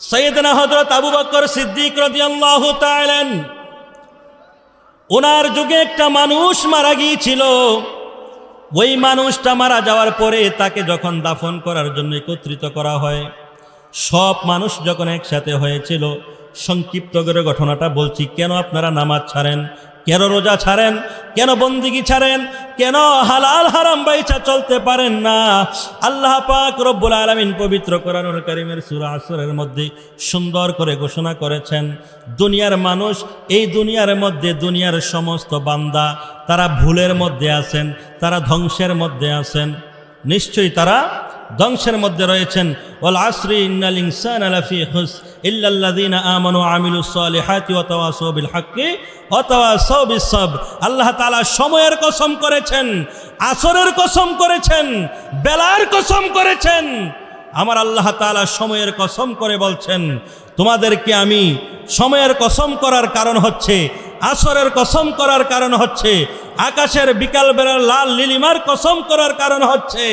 সৈয়দনা হজরত আবু বকর সিদ্দিক রাদিয়াল্লাহু তাআলা ওনার যুগে একটা মানুষ মারা গিয়েছিল। ওই মানুষটা মারা যাওয়ার পরে তাকে যখন দাফন করার জন্য একত্রিত করা হয়, সব মানুষ যখন একসাথে হয়েছিল, সংক্ষিপ্ত করে ঘটনাটা বলছি, কেন আপনারা নামাজ ছাড়েন? কেন রোজা ছাড়েন? কেন বন্দিগি ছাড়েন? কেন হালাল হারাম বাইচা চলতে পারেন না? আল্লাহ পাক রব্বুল আলমিন পবিত্র কোরআনুল করিমের সুরা আসরের মধ্যে সুন্দর করে ঘোষণা করেছেন, দুনিয়ার মানুষ, এই দুনিয়ার মধ্যে দুনিয়ার সমস্ত বান্দা, তারা ভুলের মধ্যে আছেন, তারা ধ্বংসের মধ্যে আছেন। নিশ্চয়ই তারা ধ্বংসের মধ্যে রয়েছেন, ওয়াল আসরি ইন্নাল ইনসানা লাফি খুস ইল্লাল্লাযীনা আমানু ওয়া আমিলুস সালিহাতি ওয়া তাওয়াসাউ বিল হাক্কি ওয়া তাওয়াসাউ বিস সাবর। আল্লাহ তাআলা সময়ের কসম করেছেন, আসরের কসম করেছেন, বেলার কসম করেছেন। আমার আল্লাহ তাআলা সময়ের কসম করে বলছেন, তোমাদেরকে আমি সময়ের কসম করার কারণ হচ্ছে, আসরের কসম করার কারণ হচ্ছে, আকাশের বিকাল বেলার লাল লিলিমার কসম করার কারণ হচ্ছে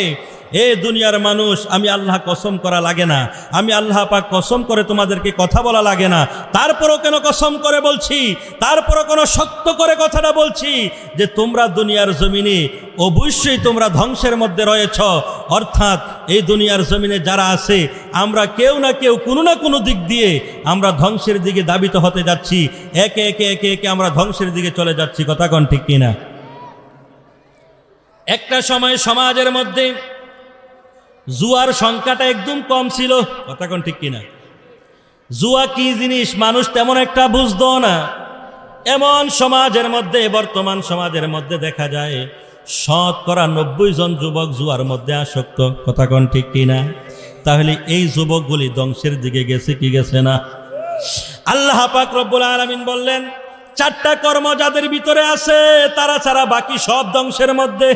এ দুনিয়ার মানুষ, আমি আল্লাহ কসম করা লাগে না। আমি আল্লাহ পাক কসম করে তোমাদেরকে কথা বলা লাগে না। তারপরও কেন কসম করে বলছি? তারপরও কোনো সত্য করে কথাটা বলছি? যে তোমরা দুনিয়ার জমিনে অবশ্যই তোমরা ধ্বংসের মধ্যে রয়েছ। অর্থাৎ এই দুনিয়ার জমিনে যারা আছে, আমরা কেউ না কেউ, কোনো না কোনো দিক দিয়ে আমরা ধ্বংসের দিকে দাবিত হতে যাচ্ছি। একে একে একে একে আমরা ধ্বংসের দিকে চলে যাচ্ছি। কথা কন ঠিক কিনা? একটা সময় সমাজের মধ্যে জুয়ার সংখ্যাটা একদম কম ছিল। কথা কোন ঠিক কিনা? জুয়া কি জিনিস? মানুষ তেমন একটা বুঝতো না। এমন সমাজের মধ্যে, বর্তমান সমাজের মধ্যে দেখা যায় শতকরা নব্বই জন যুবক জুয়ার মধ্যে আসক্ত। কথা কোন ঠিক কিনা? তাহলে এই যুবকগুলি ধ্বংসের দিকে গেছে কি গেছে না? আল্লাহ পাক রব্বুল আলামিন বললেন, চারটা কর্ম যাদের ভিতরে আছে, তারা ছাড়া বাকি সব ধ্বংসের মধ্যে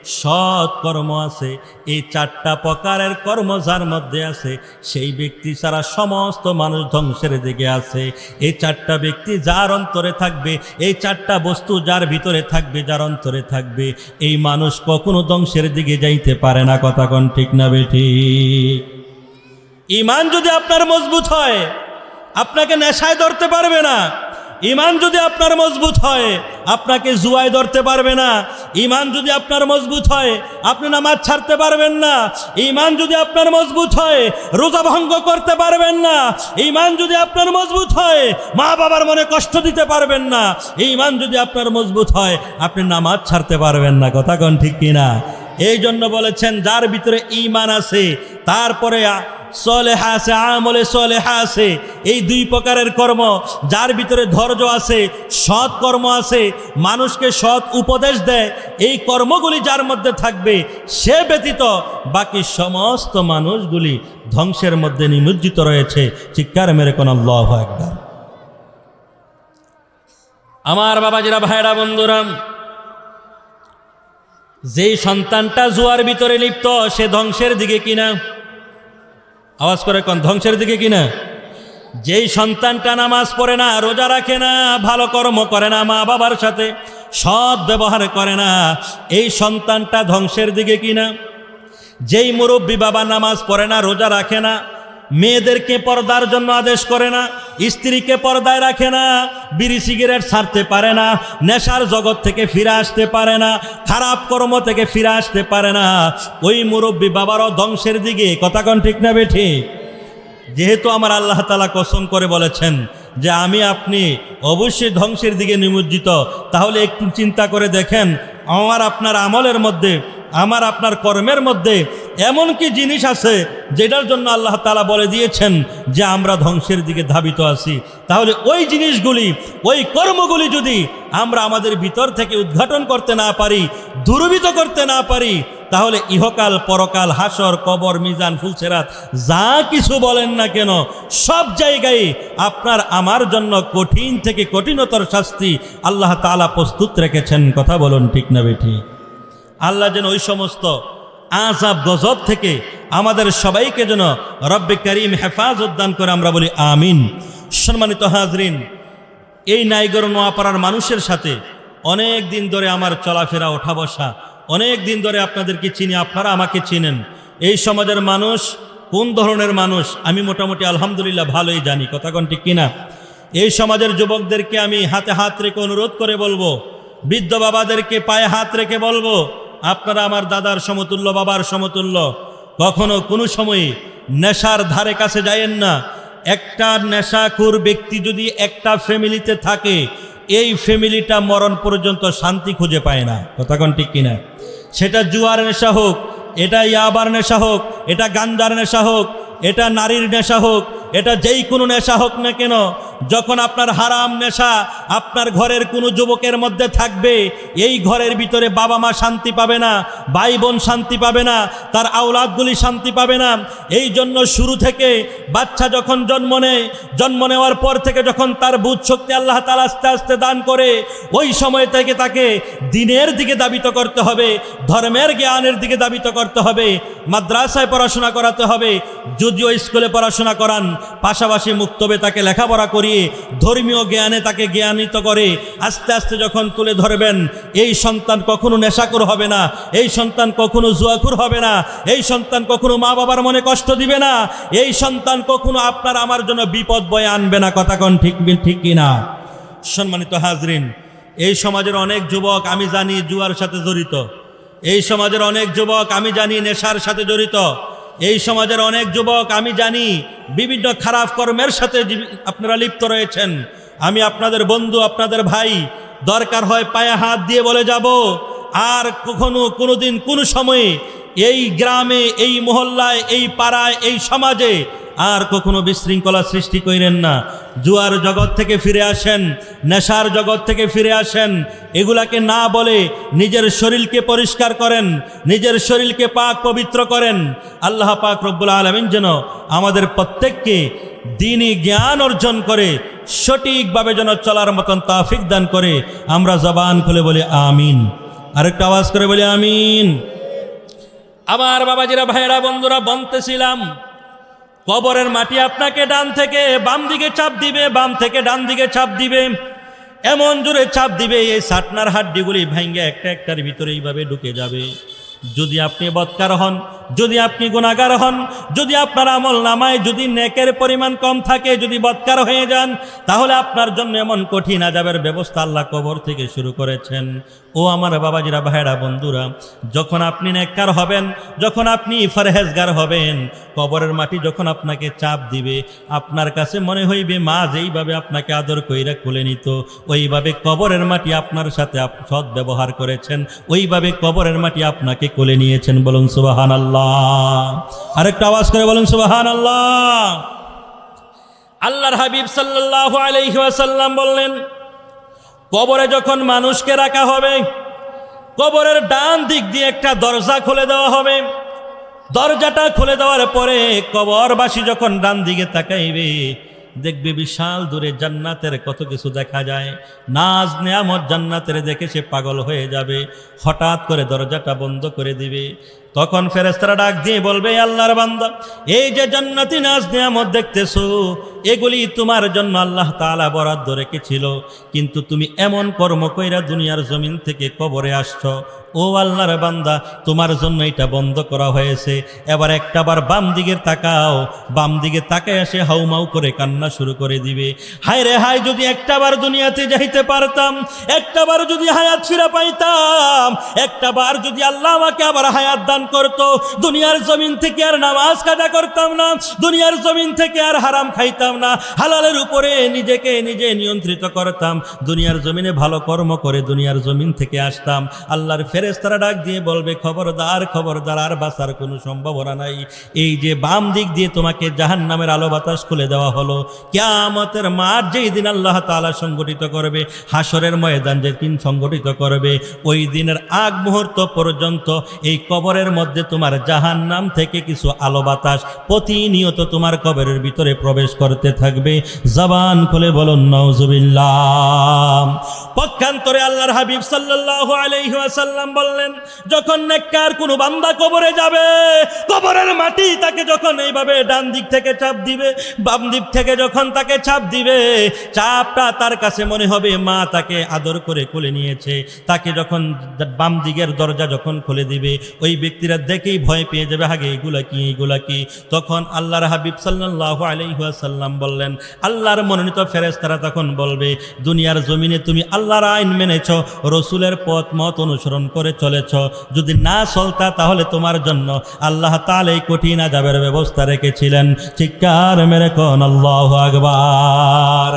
সৎ কর্ম আছে, এই চারটা প্রকারের কর্ম যার মধ্যে আছে, সেই ব্যক্তি ছাড়া সমস্ত মানুষ ধ্বংসের দিকে আছে। এই চারটা ব্যক্তি যার অন্তরে থাকবে, এই চারটা বস্তু যার ভিতরে থাকবে, যার অন্তরে থাকবে, এই মানুষ কখনো ধ্বংসের দিকে যাইতে পারে না, কথা কোন ঠিক না বেঠি? ইমান যদি আপনার মজবুত হয়, আপনাকে নেশায় ধরতে পারবে না। ইমান যদি আপনার মজবুত হয়, আপনাকে জুয়ায় ধরতে পারবে না। ইমান যদি আপনার মজবুত হয়, আপনি নামাজ ছাড়তে পারবেন না। ইমান যদি আপনার মজবুত হয়, রোজা ভঙ্গ করতে পারবেন না। ইমান যদি আপনার মজবুত হয়, মা বাবার মনে কষ্ট দিতে পারবেন না। ইমান যদি আপনার মজবুত হয়, আপনি নামাজ ছাড়তে পারবেন না। কথা কন ঠিক কিনা? এই জন্য বলেছেন, যার ভিতরে ইমান আছে, তারপরে সলেহা আছে আমলে সলেহা আছে এই দুই প্রকারের কর্ম, যার ভিতরে ধৈর্য আছে, সৎ কর্ম আছে, মানুষকে সৎ উপদেশ দেয়, এই কর্মগুলি যার মধ্যে থাকবে, সে ব্যতীত বাকি সমস্ত মানুষগুলি ধ্বংসের মধ্যে নিমজ্জিত রয়েছে। চিৎকার মেরে কোন আল্লাহ একবার আমার বাবাজিরা ভাইরা বন্ধুরাম যেই সন্তানটা জুয়ার ভিতরে লিপ্ত, সে ধ্বংসের দিকে কিনা? আওয়াজ করে কোন, ধ্বংসের দিকে কিনা? যেই সন্তানটা নামাজ পড়ে না, রোজা রাখে না, ভালো কর্ম করে না, মা বাবার সাথে সৎ ব্যবহার করে না, এই সন্তানটা ধ্বংসের দিকে কিনা? যেই মুরব্বী বাবা নামাজ পড়ে না, রোজা রাখে না মেয়েদেরকে পর্দার জন্য আদেশ করে না, স্ত্রীকে পর্দায় রাখে না, বিড়ি সিগারেট ছাড়তে পারে না, নেশার জগৎ থেকে ফিরে আসতে পারে না, খারাপ কর্ম থেকে ফিরে আসতে পারে না। ওই মুরব্বী বাবারও ধ্বংসের দিকে, কথা কন ঠিক না বেঠি? যেহেতু আমার আল্লাহ তালা কসম করে বলেছেন যে আমি আপনি অবশ্যই ধ্বংসের দিকে নিমজ্জিত, তাহলে একটু চিন্তা করে দেখেন, আমার আপনার আমলের মধ্যে আমার আপনার কর্মের মধ্যে এমন কি জিনিস আছে যেটার জন্য আল্লাহ তালা বলে দিয়েছেন যে আমরা ধ্বংসের দিকে ধাবিত আছি। তাহলে ওই জিনিসগুলি, ওই কর্মগুলি যদি আমরা আমাদের ভিতর থেকে উদ্ঘাটন করতে না পারি দুর্বিত করতে না পারি, তাহলে ইহকাল, পরকাল, হাসর, কবর, মিজান, ফুলসেরাত, যা কিছু বলেন না কেন, সব জায়গায় আপনার আমার জন্য কঠিন থেকে কঠিনতর শাস্তি আল্লাহ তালা প্রস্তুত রেখেছেন। কথা বলুন ঠিক না বেঠি। আল্লাহ যেন ওই সমস্ত আজাব গজব থেকে আমাদের সবাইকে যেন রব্বে করিম হেফাজত দান করে আমরা বলি আমিন। সম্মানিত হাজরিন, এই নাইগর নোয়াপাড়ার মানুষের সাথে অনেক দিন ধরে আমার চলাফেরা ওঠা বসা অনেক দিন ধরে আপনাদেরকে চিনি, আপনারা আমাকে চিনেন। এই সমাজের মানুষ, কোন ধরনের মানুষ, আমি মোটামুটি আলহামদুলিল্লাহ ভালোই জানি, কথা কোন ঠিক কিনা? এই সমাজের যুবকদেরকে আমি হাতে হাত রেখে অনুরোধ করে বলব, বৃদ্ধ বাবাদেরকে পায়ে হাত রেখে বলব আপনারা আমার দাদার সমতুল্য, বাবার সমতুল্য, কখনো কোনো সময়ে নেশার ধারে কাছে যায়েন না। একটা নেশাখোর ব্যক্তি যদি একটা ফ্যামিলিতে থাকে, এই ফ্যামিলিটা মরণ পর্যন্ত শান্তি খুঁজে পায় না। কথা কোন ঠিক কিনা? সেটা জুয়ার নেশা হোক, এটা ইয়াবার নেশা হোক, এটা গান্দার নেশা হোক, এটা নারীর নেশা হোক এটা যেই কোনো নেশা হোক না কেন, যখন আপনার হারাম নেশা আপনার ঘরের কোনো যুবকের মধ্যে থাকবে, এই ঘরের ভিতরে বাবা মা শান্তি পাবে না, ভাই বোন শান্তি পাবে না, তার আওলাদগুলি শান্তি পাবে না, এই জন্য শুরু থেকে বাচ্চা যখন জন্ম নেয়, জন্ম নেওয়ার পর থেকে যখন তার বুধ শক্তি আল্লাহ তালা আস্তে আস্তে দান করে, ওই সময় থেকে তাকে দিনের দিকে দাবিত করতে হবে, ধর্মের জ্ঞানের দিকে দাবিত করতে হবে। মাদ্রাসায় পড়াশোনা করাতে হবে, যদিও স্কুলে পড়াশোনা করান, পাশাপাশি মুক্তবে তাকে লেখাপড়া করিয়ে ধর্মীয় জ্ঞানে তাকে জ্ঞানিত করে আস্তে আস্তে যখন তুলে ধরবেন, এই সন্তান কখনো নেশাকুর হবে না, এই সন্তান কখনো জুয়াকুর হবে না, এই সন্তান কখনো মা বাবার মনে কষ্ট দিবে না, এই সন্তান কখনো আপনার আমার জন্য বিপদ বয়ে আনবে না, কথা কন ঠিক ঠিক কিনা? সম্মানিত হাজরিন, এই সমাজের অনেক যুবক আমি জানি জুয়ার সাথে জড়িত। এই সমাজের অনেক যুবক, আমি জানি নেশার সাথে জড়িত। এই সমাজের অনেক যুবক, আমি জানি বিভিন্ন খারাপ কর্মের সাথে আপনারা লিপ্ত রয়েছেন। আমি আপনাদের বন্ধু, আপনাদের ভাই, দরকার হয় পায়ে হাত দিয়ে বলে যাব, আর কখনো কোনোদিন কোনো সময়ে এই গ্রামে, এই মহল্লায়, এই পাড়ায়, এই সমাজে আর কখনো বিশৃঙ্খলা সৃষ্টি করেন না। জুয়ার জগৎ থেকে ফিরে আসেন, নেশার জগৎ থেকে ফিরে আসেন। এগুলাকে না বলে নিজের শরীরকে পরিষ্কার করেন, নিজের শরীরকে পাক পবিত্র করেন। আল্লাহ পাক রব্বুল আলমিন যেন আমাদের প্রত্যেককে দিনই জ্ঞান অর্জন করে, সঠিকভাবে যেন চলার মতন তাফিক দান করে। আমরা জবান খুলে বলি আমিন। আরেকটা আওয়াজ করে বলি আমিন। আমার বাবাজিরা, ভাইয়েরা, বন্ধুরা, বলতেছিলাম কবরের মাটি আপনাকে ডান থেকে বাম দিকে চাপ দিবে, বাম থেকে ডান দিকে চাপ দিবে। এমন জোরে চাপ দিবে, এই সাটনার হাড্ডিগুলি ভাঙ্গে একটা একটার ভিতরে এইভাবে ঢুকে যাবে। যদি আপনি বৎকার হন যদি আপনি গুণাগার হন, যদি আপনার আমল নামায় যদি নেকের পরিমাণ কম থাকে, যদি বৎকার হয়ে যান, তাহলে আপনার জন্য এমন কঠিন আজাবের ব্যবস্থা আল্লাহ কবর থেকে শুরু করেছেন। ও আমার বাবাজিরা ভাইরা বন্ধুরা, যখন আপনি নেককার হবেন, যখন আপনি ফরহেজগার হবেন, কবরের মাটি যখন আপনাকে চাপ দিবে, আপনার কাছে মনে হইবে, মা যেইভাবে আপনাকে আদর কইরা খুলে নিত, ওইভাবে কবরের মাটি আপনার সাথে সৎ ব্যবহার করেছেন, ওইভাবে কবরের মাটি আপনাকে কোলে নিয়েছেন বলুন সুবাহান আল্লাহ আরেকটা আওয়াজ করে বলুন সুবাহান আল্লাহ আল্লাহর হাবিব সাল্লাল্লাহু আলাইহি ওয়াসাল্লাম বললেন, কবরে যখন মানুষকে রাখা হবে, কবরের ডান দিক দিয়ে একটা দরজা খুলে দেওয়া হবে। দরজাটা খুলে দেওয়ার পরে কবরবাসী যখন ডান দিকে তাকাইবে, দেখবে বিশাল দূরে জান্নাতের কত কিছু দেখা যায়। নাজ নেয়ামত জান্নাতের দেখে সে পাগল হয়ে যাবে। হঠাৎ করে দরজাটা বন্ধ করে দিবে। তখন ফেরেস্তারা ডাক দিয়ে বলবে আল্লাহর বান্দা, এই যে জান্নাতি নাজ নেয়ামত দেখতেছো, এগুলি তোমার জন্য আল্লাহ তালা বরাদ্দ রেখেছিল। কিন্তু তুমি এমন কর্ম কইরা দুনিয়ার জমিন থেকে কবরে আসছ। ও আল্লাহর বান্দা, তোমার জন্য এটা বন্ধ করা হয়েছে। এবার একটাবার বাম দিকের তাকাও। বাম দিকে তাকায় এসে হাউমাউ করে কান্না শুরু করে দিবে। হায় রে হায়, যদি একটাবার দুনিয়াতে যাইতে পারতাম একটাবার যদি হায়াত ফিরা পাইতাম একটাবার যদি আল্লাহ আমাকে আবার হায়াত দান করতো, দুনিয়ার জমিন থেকে আর নামাজ কাজা করতাম না, দুনিয়ার জমিন থেকে আর হারাম খাইতাম না, হালালের উপরে নিজেকে নিজে নিয়ন্ত্রিত করতাম, দুনিয়ার জমিনে ভালো কর্ম করে দুনিয়ার জমিন থেকে আসতাম, আল্লাহর ফেরেস্তারা ডাক দিয়ে বলবে, খবরদার খবরদার, আর বাঁচার কোনো সম্ভাবনা নাই। এই যে বাম দিক দিয়ে তোমাকে জাহান নামের আলো বাতাস খুলে দেওয়া হলো, কেয়ামতের মাঠ যেই দিন আল্লাহ তালা সংগঠিত করবে হাসরের ময়দান যেদিন সংগঠিত করবে, ওই দিনের আগ মুহূর্ত পর্যন্ত এই কবরের মধ্যে তোমার জাহান নাম থেকে কিছু আলো বাতাস প্রতিনিয়ত তোমার কবরের ভিতরে প্রবেশ করতে থাকবে। জবান খুলে বলুন নওজুবিল্লাহ পক্ষান্তরে আল্লাহর হাবিব সাল্লাল্লাহু আলাইহি বললেন, যখন নেককার কোনো বান্দা কবরে যাবে, কবরের মাটি তাকে যখন এইভাবে ডান দিক থেকে চাপ দিবে, বাম দিক থেকে যখন তাকে চাপ দিবে, চাপটা তার কাছে মনে হবে, মা তাকে আদর করে কোলে নিয়েছে। তাকে যখন বাম দিকের দরজা যখন খুলে দিবে, ওই ব্যক্তিরা দেখেই ভয় পেয়ে যাবে, আগে এগুলা কি এগুলা কি? তখন আল্লাহর হাবিব সাল্লাল্লাহু আলাইহি বললেন, আল্লাহর মনোনীত ফেরেশতারা তখন বলবে, দুনিয়ার জমিনে তুমি আল্লাহর আইন মেনেছ, রসুলের পথ, মত অনুসরণ করে চলেছ। যদি না চলতা তাহলে তোমার জন্য আল্লাহ এই কঠিন আজাবের ব্যবস্থা রেখেছিলেন। চিৎকার মেরে কোন, আল্লাহ আকবার!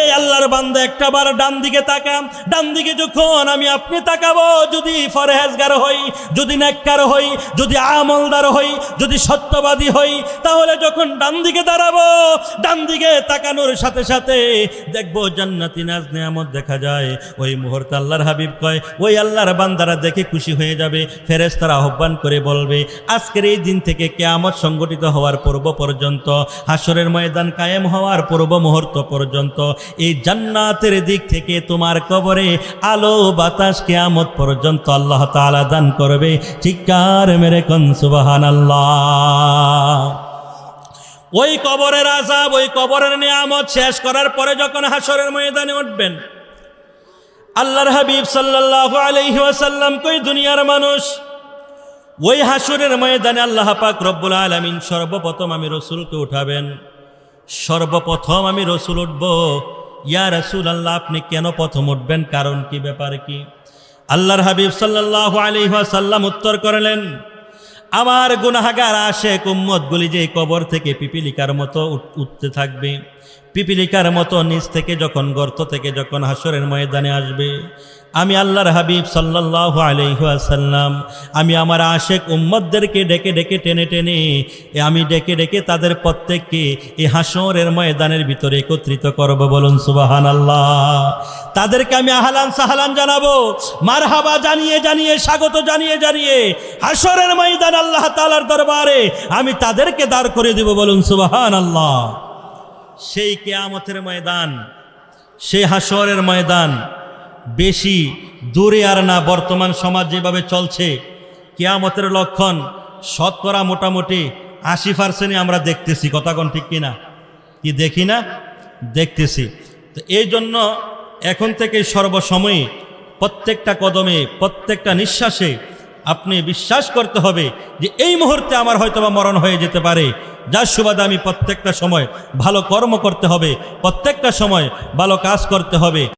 এই আল্লাহর বান্দা একটা বার ডান দিকে তাকাম। ডান দিকে যখন আমি আপনি তাকাবো, যদি ফরহেজগার হই, যদি নেককার হই যদি আমলদার হই, যদি সত্যবাদী হই, তাহলে যখন ডান দিকে দাঁড়াবো, ডান দিকে তাকানোর সাথে সাথে দেখব জান্নাতি নাজ নেয়ামত দেখা যায়। ওই মুহূর্তে আল্লাহর হাবিব কয়, ওই আল্লাহর বান্দারা দেখে খুশি হয়ে যাবে, ফেরেশতারা আহ্বান করে বলবে, আজকের এই দিন থেকে কেয়ামত সংগঠিত হওয়ার পূর্ব পর্যন্ত হাসরের ময়দান কায়েম হওয়ার পূর্ব মুহূর্ত পর্যন্ত, এই জান্নাতের দিক থেকে তোমার কবরে আলো বাতাস কেয়ামত পর্যন্ত আল্লাহ তাআলা দান করবে। চিৎকার মেরে কন, সুবহানাল্লাহ। ওই কবরের আজাব ওই কবরের নিয়ামত শেষ করার পরে যখন হাসরের ময়দানে উঠবেন, আল্লাহর হাবিব সাল্লাল্লাহু আলাইহি কই, দুনিয়ার মানুষ, ওই হাসুরের ময়দানে আল্লাহ পাক রব্বুল আলামিন সর্বপ্রথম আমি রসুলকে উঠাবেন। সর্বপ্রথম আমি রসুল উঠব। ইয়া রসুল আল্লাহ আপনি কেন প্রথম উঠবেন? কারণ কি, ব্যাপার কি? আল্লাহর হাবিব সাল্লাহ আলি সাল্লাম উত্তর করলেন, আমার গুনাহাগার আশেক উম্মতগুলি যে কবর থেকে পিপিলিকার মতো উঠতে থাকবে পিপিলিকার মতো নিচ থেকে যখন গর্ত থেকে যখন হাসরের ময়দানে আসবে, আমি আল্লাহর হাবিব সাল্লাল্লাহু আলাইহি ওয়াসাল্লাম, আমি আমার আশেক উম্মদদেরকে ডেকে ডেকে টেনে টেনে আমি ডেকে ডেকে তাদের প্রত্যেককে এই হাসরের ময়দানের ভিতরে একত্রিত করব বলুন সুবাহান আল্লাহ তাদেরকে আমি আহলান সাহালান জানাব মার মারহাবা জানিয়ে জানিয়ে, স্বাগত জানিয়ে জানিয়ে, হাসরের ময়দান আল্লাহ তালার দরবারে আমি তাদেরকে দাঁড় করে দেব বলুন সুবাহান আল্লাহ সেই কেয়ামতের ময়দান, সেই হাসরের ময়দান বেশি দূরে আর না। বর্তমান সমাজ যেভাবে চলছে, কেয়ামতের লক্ষণ শতকরা মোটামুটি আশি পার্সেন্টই আমরা দেখতেছি। কথাগণ ঠিক কিনা? কি দেখি না? দেখতেছি। তো এই জন্য এখন থেকে সর্বসময়ে প্রত্যেকটা কদমে, প্রত্যেকটা নিঃশ্বাসে আপনি বিশ্বাস করতে হবে যে এই মুহূর্তে আমার হয়তোবা মরণ হয়ে যেতে পারে। যার সুবাদে আমি প্রত্যেকটা সময় ভালো কর্ম করতে হবে, প্রত্যেকটা সময় ভালো কাজ করতে হবে।